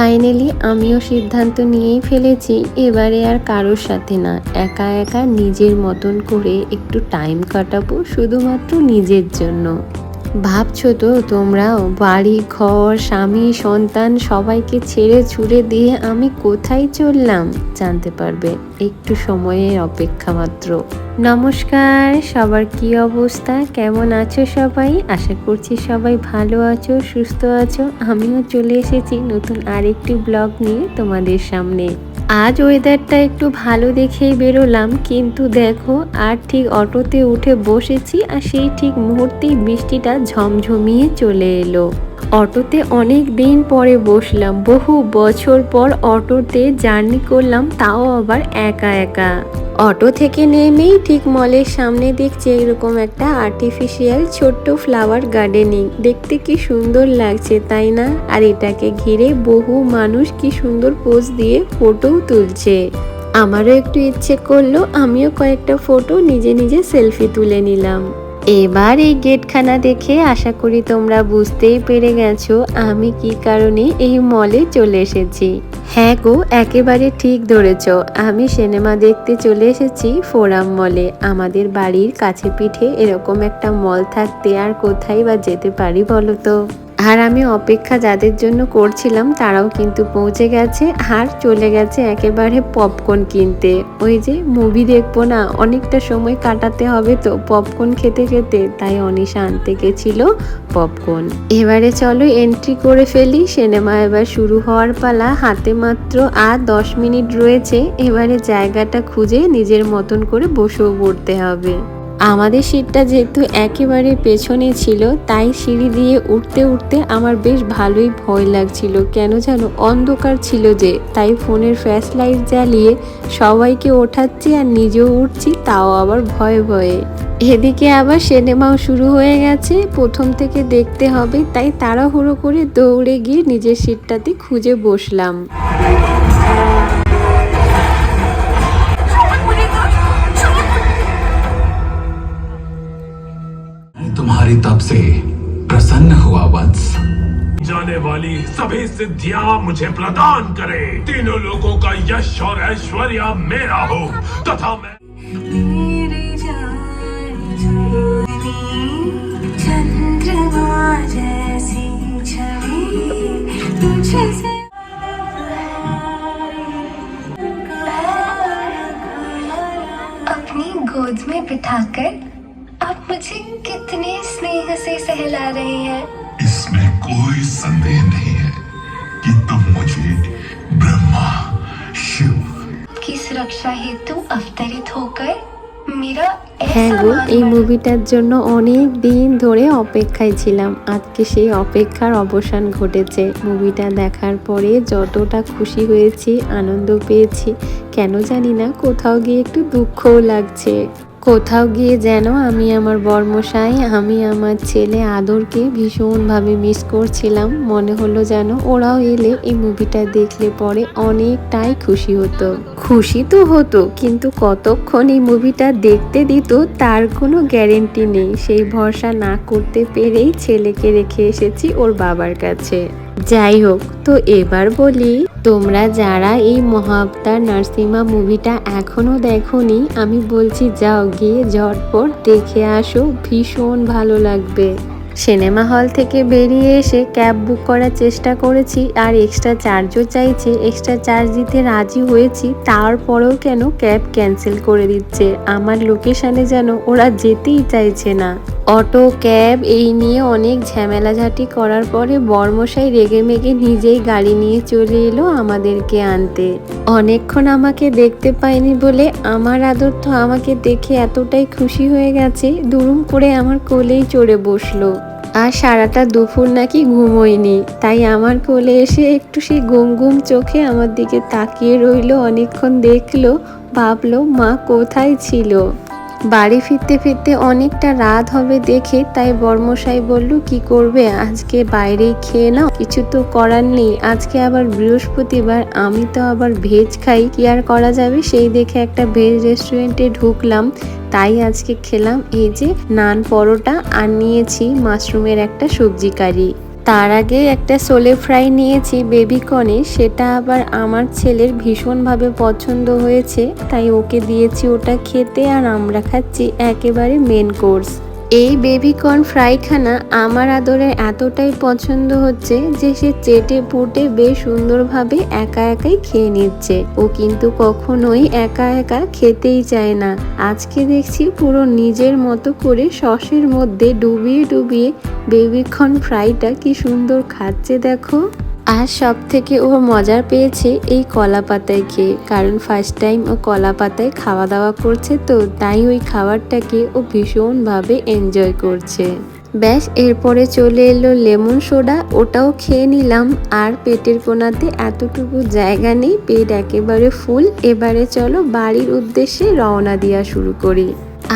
Finally আমিও সিদ্ধান্ত নিয়েই ফেলেছি, এবারে আর কারোর সাথে না। একা একা নিজের মতন করে একটু টাইম কাটাবো শুধুমাত্র নিজের জন্য। ভাবছ তো তোমরাও বাড়ি, ঘর, স্বামী, সন্তান সবাইকে ছেড়ে ছুড়ে দিয়ে আমি কোথায় চললাম? জানতে পারবে। একটু সময়ের অপেক্ষা মাত্র। নমস্কার, সবার কি অবস্থা? কেমন আছো সবাই? আশা করছি সবাই ভালো আছো, সুস্থ আছো। আমিও চলে এসেছি নতুন আরেকটি ব্লগ নিয়ে তোমাদের সামনে। আজ ওয়েদারটা একটু ভালো দেখেই বেরোলাম, কিন্তু দেখো, আর ঠিক অটোতে উঠে বসেছি আর সেই ঠিক মুহূর্তেই বৃষ্টিটা ঝমঝমিয়ে চলে এলো। অটোতে অনেক দিন পরে বসলাম, বহু বছর পর অটোতে জার্নি করলাম, তাও আবার একা একা। অটো থেকে নেমেই ঠিক মলের সামনে দেখছি এরকম একটা আর্টিফিশিয়াল ছোট্ট ফ্লাওয়ার গার্ডেনিং দেখতে কি সুন্দর লাগছে, তাই না? আর এটাকে ঘিরে বহু মানুষ কি সুন্দর পোজ দিয়ে ফটোও তুলছে। আমারও একটু ইচ্ছে করল, আমিও কয়েকটা ফটো নিজে নিজে সেলফি তুলে নিলাম। এবার এই গেটখানা দেখে আশা করি তোমরা বুঝতেই পেরে গেছো আমি কি কারণে এই মলে চলে এসেছি। হ্যাঁ গো, একেবারে ঠিক ধরেছ। আমি সিনেমা দেখতে চলে এসেছি ফোরাম মলে। আমাদের বাড়ির কাছে পিঠে এরকম একটা মল থাকতে আর কোথায় বা যেতে পারি বলো তো? আর আমি অপেক্ষা যাদের জন্য করছিলাম, তারাও কিন্তু পৌঁছে গেছে আর চলে গেছে একেবারে পপকর্ন কিনতে। ওই যে মুভি দেখব না, অনেকটা সময় কাটাতে হবে তো পপকর্ন খেতে খেতে, তাই অনিশা আনতে গেছিল পপকর্ন এবারে চলো এন্ট্রি করে ফেলি সিনেমা এবার শুরু হওয়ার পালা, হাতে মাত্র আর দশ মিনিট রয়েছে, এবারে জায়গাটা খুঁজে নিজের মতন করে বসেও পড়তে হবে। আমাদের সিটটা যেহেতু একেবারে পেছনে ছিল, তাই সিঁড়ি দিয়ে উঠতে উঠতে আমার বেশ ভালোই ভয় লাগছিল। কেন যেন অন্ধকার ছিল যে, তাই ফোনের ফ্ল্যাশ লাইট জ্বালিয়ে সবাইকে ওঠাচ্ছি আর নিজেও উঠছি, তাও আবার ভয়ে ভয়ে। এদিকে আবার সিনেমাও শুরু হয়ে গেছে, প্রথম থেকে দেখতে হবে, তাই তাড়াহুড়ো করে দৌড়ে গিয়ে নিজের সিটটাতে খুঁজে বসলাম। तुम्हारी तब से प्रसन्न हुआ वंश। जाने वाली सभी सिद्धियाँ मुझे प्रदान करे। तीनों लोगों का यश और ऐश्वर्य मेरा हो तथा मैं अपनी गोद में बिठाकर आप मुझे कितने स्नेह से सहला रहे हैं इसमें कोई संदेह नहीं है कि तुम मुझे ब्रह्मा शिव की सुरक्षा हेतु अवतरित होकर मेरा হ্যাঁ ऐसा গো এই मानव মুভিটার জন্য অনেক দিন ধরে অপেক্ষায় ছিলাম আজকে সেই অপেক্ষার অবসান ঘটেছে মুভিটা দেখার পরে যতটা খুশি হয়েছি আনন্দ পেয়েছি কেন জানি না কোথাও গিয়ে একটু দুঃখও লাগছে কোথাও গিয়ে যেন আমি আমার বর্মশাই, আমি আমার ছেলে আদরকে ভীষণভাবে মিস করছিলাম। মনে হলো যেন ওরাও এলে এই মুভিটা দেখলে পরে অনেকটাই খুশি হতো। খুশি তো হতো, কিন্তু কতক্ষণ এই মুভিটা দেখতে দিত তার কোনো গ্যারেন্টি নেই। সেই ভরসা না করতে পেরেই ছেলেকে রেখে এসেছি ওর বাবার কাছে। যাই হোক, তো এবার বলি, তোমরা যারা এই মহাবতার নার্সিমা মুভিটা এখনও দেখোনি, আমি বলছি যাও গিয়ে ঝটপট দেখে আসো, ভীষণ ভালো লাগবে। সিনেমা হল থেকে বেরিয়ে এসে ক্যাব বুক করার চেষ্টা করেছি, আর এক্সট্রা চার্জও চাইছে, এক্সট্রা চার্জ দিতে রাজি হয়েছি, তারপরেও কেন ক্যাব ক্যান্সেল করে দিচ্ছে, আমার লোকেশানে যেন ওরা যেতেই চাইছে না। অটো, ক্যাব এই নিয়ে অনেক ঝামেলাঝাটি করার পরে বর্মশাই রেগে মেগে নিজেই গাড়ি নিয়ে চলে এলো আমাদেরকে আনতে। অনেকক্ষণ আমাকে দেখতে পায়নি বলে আমার আদর তো আমাকে দেখে এতটাই খুশি হয়ে গেছে, দুরুম করে আমার কোলেই চড়ে বসল। আর সারাটা দুপুর নাকি ঘুমোয়নি, তাই আমার কোলে এসে একটু সেই ঘুম ঘুম চোখে আমার দিকে তাকিয়ে রইল, অনেকক্ষণ দেখল, ভাবলো, মা কোথায় ছিল? বাড়ি ফিরতে ফিরতে অনেকটা রাত হবে দেখে তাই বর্মশাই বলল, কি করবে? আজকে বাইরেই খেয়ে নাও। কিছু তো করার নেই। আজকে আবার বৃহস্পতিবার। আমি তো আবার ভেজ খাই। কি আর করা যাবে? সেই দেখে একটা ভেজ রেস্টুরেন্টে ঢুকলাম। তাই আজকে খেলাম। এই যে, নান পরোটা আর নিয়েছি মাশরুমের একটা সবজি কারি। তার আগে একটা সোলে ফ্রাই নিয়েছি বেবি কর্নে সেটা আবার আমার ছেলের ভীষণভাবে পছন্দ হয়েছে, তাই ওকে দিয়েছি ওটা খেতে আর আমরা খাচ্ছি একেবারে মেন কোর্স এই বেবি কর্ন ফ্রাইখানা আমার আদরে এতটাই পছন্দ হচ্ছে যে সে চেটে পুটে বেশ সুন্দরভাবে একা একাই খেয়ে নিচ্ছে। ও কিন্তু কখনোই একা একা খেতেই চায় না। আজকে দেখছি পুরো নিজের মতো করে সসের মধ্যে ডুবিয়ে ডুবিয়ে বেবিকর্ন ফ্রাইটা কি সুন্দর খাচ্ছে দেখো। আর সব থেকে ও মজা পেয়েছে এই কলা পাতায় খেয়ে কারণ ফার্স্ট টাইম ও কলা পাতায় খাওয়া দাওয়া করছে তো তাই ওই খাবারটাকে ও ভীষণভাবে এনজয় করছে। ব্যাস, এরপরে চলে এলো লেমন সোডা। ওটাও খেয়ে নিলাম। আর পেটের কোনাতে এতটুকু জায়গা নেই। পেট একেবারে ফুল এবারে চলো বাড়ির উদ্দেশ্যে রওনা দেওয়া শুরু করি।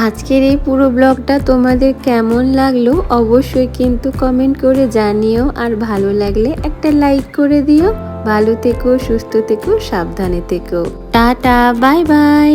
আজকের এই পুরো ব্লগটা তোমাদের কেমন লাগল অবশ্যই কিন্তু কমেন্ট করে জানিও আর ভালো লাগলে একটা লাইক করে দিও। ভালো থেকো, সুস্থ থেকো, সাবধানে থেকো। Tata bye bye